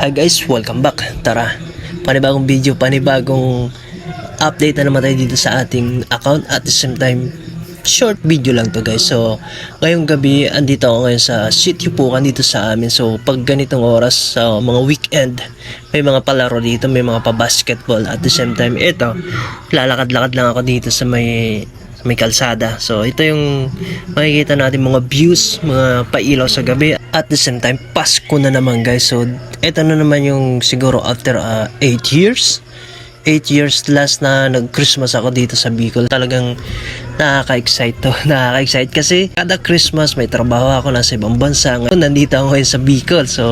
Hi guys, welcome back. Tara, panibagong video, panibagong update na naman tayo dito sa ating account at the same time short video lang to guys. So, ngayong gabi, andito ako ngayon sa sitio po dito sa amin. So, pag ganitong oras, sa mga weekend, may mga palaro dito, may mga pa-basketball. At the same time, ito, lalakad-lakad lang ako dito sa may may kalsada. So, ito yung makikita natin mga views, mga pailaw sa gabi. At the same time, Pasko na naman guys. So, ito na naman yung siguro after 8 years. 8 years last na nag-Christmas ako dito sa Bicol. Talagang nakaka-excite to. Nakaka-excite kasi kada Christmas may trabaho ako nasa ibang bansa. Ngayon, nandito ako ngayon sa Bicol. So,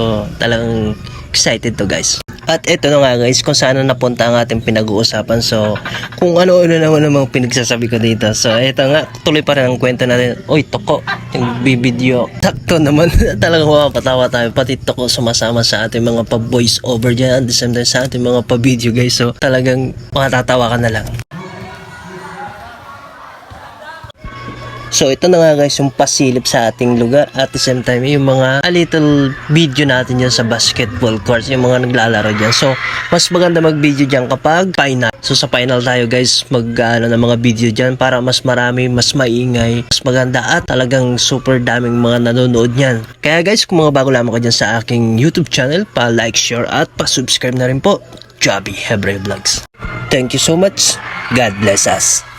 talagang excited to guys. At ito na nga guys, kung saan na napunta ang ating pinag-uusapan. So, kung ano-ano naman namang pinagsasabi ko dito. So, ito nga, tuloy pa rin ang kwento natin. Uy, toko, yung bibideo. Takto naman, talagang mapapatawa tayo. Pati toko sumasama sa ating mga pa-voice over dyan. At the same time sa ating mga pa-video guys. So, talagang makatatawa ka na lang. So ito na nga guys yung pasilip sa ating lugar at the same time yung mga a little video natin yan sa basketball court yung mga naglalaro dyan. So mas maganda mag video dyan kapag final. So sa final tayo guys mag ano, ng mga video dyan para mas marami, mas maingay, mas maganda at talagang super daming mga nanonood niyan. Kaya guys kung mga bago lamang ka dyan sa aking YouTube channel pa like, share at pa subscribe na rin po. Joby Hebre Vlogs. Thank you so much. God bless us.